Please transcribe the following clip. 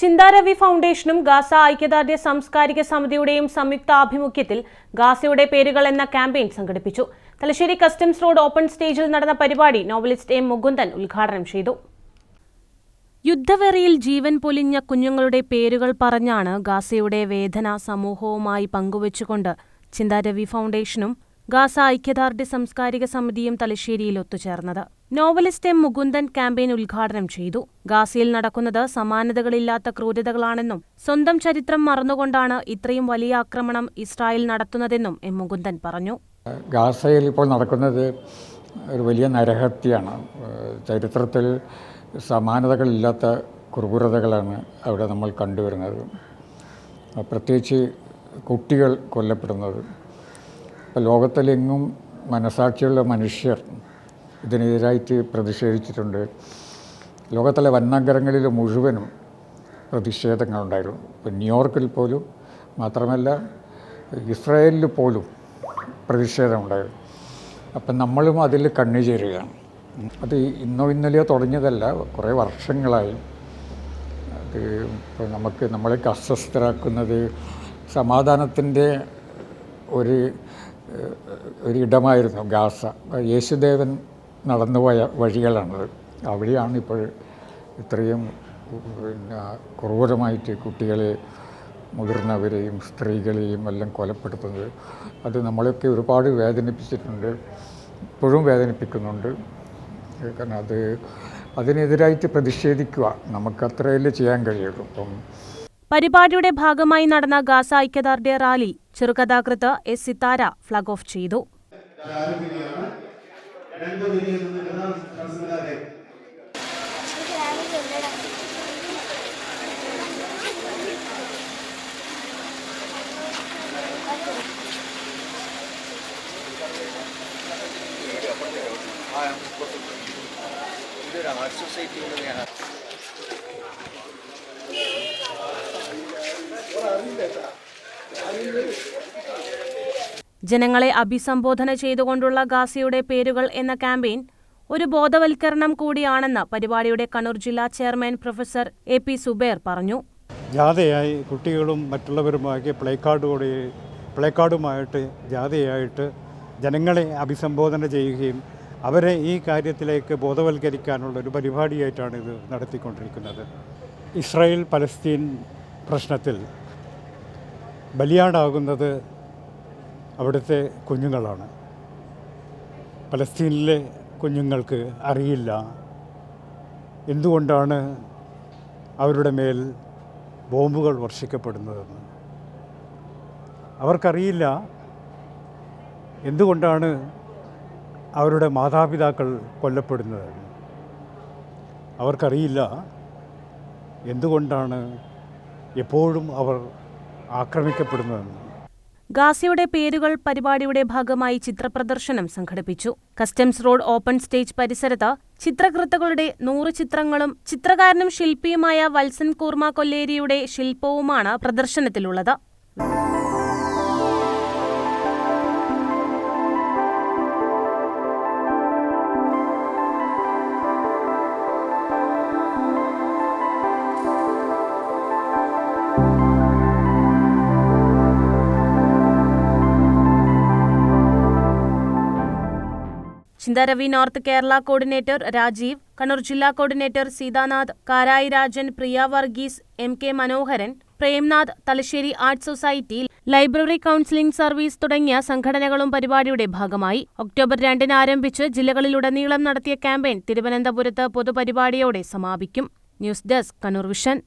Chintaravi ഫൗണ്ടേഷനും Gaza ഐക്യദാർഢ്യ സാംസ്കാരിക സമിതിയുടെയും സംയുക്ത ആഭിമുഖ്യത്തിൽ ഗാസയുടെ പേരുകൾ എന്ന ക്യാമ്പയിൻ സംഘടിപ്പിച്ചു. തലശ്ശേരി കസ്റ്റംസ് റോഡ് ഓപ്പൺ സ്റ്റേജിൽ നടന്ന പരിപാടി നോവലിസ്റ്റ് എം മുകുന്ദൻ ഉദ്ഘാടനം ചെയ്തു. യുദ്ധവെറിയിൽ ജീവൻ പൊലിഞ്ഞ കുഞ്ഞുങ്ങളുടെ പേരുകൾ പറഞ്ഞാണ് ഗാസയുടെ വേദന സമൂഹവുമായി പങ്കുവച്ചുകൊണ്ട് ചിന്താരവി ഫൗണ്ടേഷനും ഗാസ ഐക്യദാർഢ്യ സാംസ്കാരിക സമിതിയും തലശ്ശേരിയിൽ ഒത്തുചേർന്നത്. Novelist M. മുകുന്ദൻ ക്യാമ്പയിൻ ഉദ്ഘാടനം ചെയ്തു. ഗാസയിൽ നടക്കുന്നത് സമാനതകളില്ലാത്ത ക്രൂരതകളാണെന്നും സ്വന്തം ചരിത്രം മറന്നുകൊണ്ടാണ് ഇത്രയും വലിയ ആക്രമണം ഇസ്രായേൽ നടത്തുന്നതെന്നും എം. മുകുന്ദൻ പറഞ്ഞു. ഗാസയിൽ ഇപ്പോൾ നടക്കുന്നത് ഒരു വലിയ നരഹത്യയാണ്. ചരിത്രത്തിൽ സമാനതകളില്ലാത്ത ക്രൂരതകളാണ് അവിടെ നമ്മൾ കണ്ടുവരുന്നത്. പ്രത്യേകിച്ച് കുട്ടികൾ കൊല്ലപ്പെടുന്നത്. ഇപ്പോൾ ലോകത്തിലെങ്ങും മനസാക്ഷിയുള്ള മനുഷ്യർ ഇതിനെതിരായിട്ട് പ്രതിഷേധിച്ചിട്ടുണ്ട്. ലോകത്തിലെ വന്നഗരങ്ങളിൽ മുഴുവനും പ്രതിഷേധങ്ങളുണ്ടായിരുന്നു. ഇപ്പം ന്യൂയോർക്കിൽ പോലും മാത്രമല്ല ഇസ്രായേലിൽ പോലും പ്രതിഷേധമുണ്ടായിരുന്നു. അപ്പം നമ്മളും അതിൽ കണ്ണു ചേരുകയാണ്. അത് ഇന്നോ ഇന്നലെയോ തുടങ്ങിയതല്ല കുറേ വർഷങ്ങളായി. അത് ഇപ്പോൾ നമുക്ക് നമ്മളെ അസ്വസ്ഥരാക്കുന്നത് സമാധാനത്തിന്റെ ഒരു ഏഹ്, ഒരു ഇടമായിരുന്നു ഗാസ. യേശുദേവൻ നടന്നുപോയ വഴികളാണത്. അവിടെയാണ് ഇപ്പോൾ ഇത്രയും പിന്നെ ക്രൂരമായിട്ട് കുട്ടികളെ മുതിർന്നവരെയും സ്ത്രീകളെയും എല്ലാം കൊലപ്പെടുത്തുന്നത്. അത് നമ്മളൊക്കെ ഒരുപാട് വേദനിപ്പിച്ചിട്ടുണ്ട്. ഇപ്പോഴും വേദനിപ്പിക്കുന്നുണ്ട്. കാരണം അത് അതിനെതിരായിട്ട് പ്രതിഷേധിക്കുക നമുക്കത്രയല്ലേ ചെയ്യാൻ കഴിയുള്ളൂ. അപ്പം പരിപാടിയുടെ ഭാഗമായി നടന്ന ഗാസ ഐക്യദാർഢ്യ റാലി ചെറുകഥാകൃത്ത് എസ് സിത്താര ഫ്ളാഗ് ഓഫ് ചെയ്തു. ഇതൊരു ആർട്ട് ജനങ്ങളെ അഭിസംബോധന ചെയ്തുകൊണ്ടുള്ള ഗാസിയുടെ പേരുകൾ എന്ന ക്യാമ്പയിൻ ഒരു ബോധവൽക്കരണം കൂടിയാണെന്ന് പരിപാടിയുടെ കണ്ണൂർ ജില്ലാ chairman professor A P Subair പറഞ്ഞു. ജാഥയായി കുട്ടികളും മറ്റുള്ളവരുമാക്കി പ്ലേ കാർഡുകൂടി പ്ലേ കാർഡുമായിട്ട് ജാഥയായിട്ട് ജനങ്ങളെ അഭിസംബോധന ചെയ്യുകയും അവരെ ഈ കാര്യത്തിലേക്ക് ബോധവൽക്കരിക്കാനുള്ള ഒരു പരിപാടിയായിട്ടാണ് ഇത് നടത്തിക്കൊണ്ടിരിക്കുന്നത്. ഇസ്രായേൽ പലസ്തീൻ പ്രശ്നത്തിൽ ബലിയാടാകുന്നത് അവിടുത്തെ കുഞ്ഞുങ്ങളാണ്. പലസ്തീനിലെ കുഞ്ഞുങ്ങൾക്ക് അറിയില്ല. എന്തുകൊണ്ടാണ് അവരുടെ മേൽ ബോംബുകൾ വർഷിക്കപ്പെടുന്നതെന്ന്? അവർക്കറിയില്ല. എന്തുകൊണ്ടാണ് അവരുടെ മാതാപിതാക്കൾ കൊല്ലപ്പെടുന്നതെന്ന് അവർക്കറിയില്ല. എന്തുകൊണ്ടാണ് എപ്പോഴും അവർ ആക്രമിക്കപ്പെടുന്നതെന്ന് ഗാസയുടെ പേരുകൾ പരിപാടിയുടെ ഭാഗമായി ചിത്രപ്രദർശനം സംഘടിപ്പിച്ചു. കസ്റ്റംസ് റോഡ് ഓപ്പൺ സ്റ്റേജ് പരിസരത്ത് ചിത്രകൃത്തുക്കളുടെ നൂറ് ചിത്രങ്ങളും ചിത്രകാരനും ശില്പിയുമായ വത്സൻ കൂർമ കൊല്ലേരിയുടെ ശില്പവുമാണ് പ്രദർശനത്തിലുള്ളത്. ചിന്താരവി നോർത്ത് കേരള കോർഡിനേറ്റർ രാജീവ് കണ്ണൂർ ജില്ലാ coordinator Seethanath Karayi Rajan Priya Varghese M K Manoharan Premnath Thalassery art society library counselling service തുടങ്ങിയ സംഘടനകളും പരിപാടിയുടെ ഭാഗമായി ഒക്ടോബർ രണ്ടിന് ആരംഭിച്ച് ജില്ലകളിലുടനീളം നടത്തിയ ക്യാമ്പയിൻ തിരുവനന്തപുരത്ത് പൊതുപരിപാടിയോടെ സമാപിക്കും. News desk Kannur vision.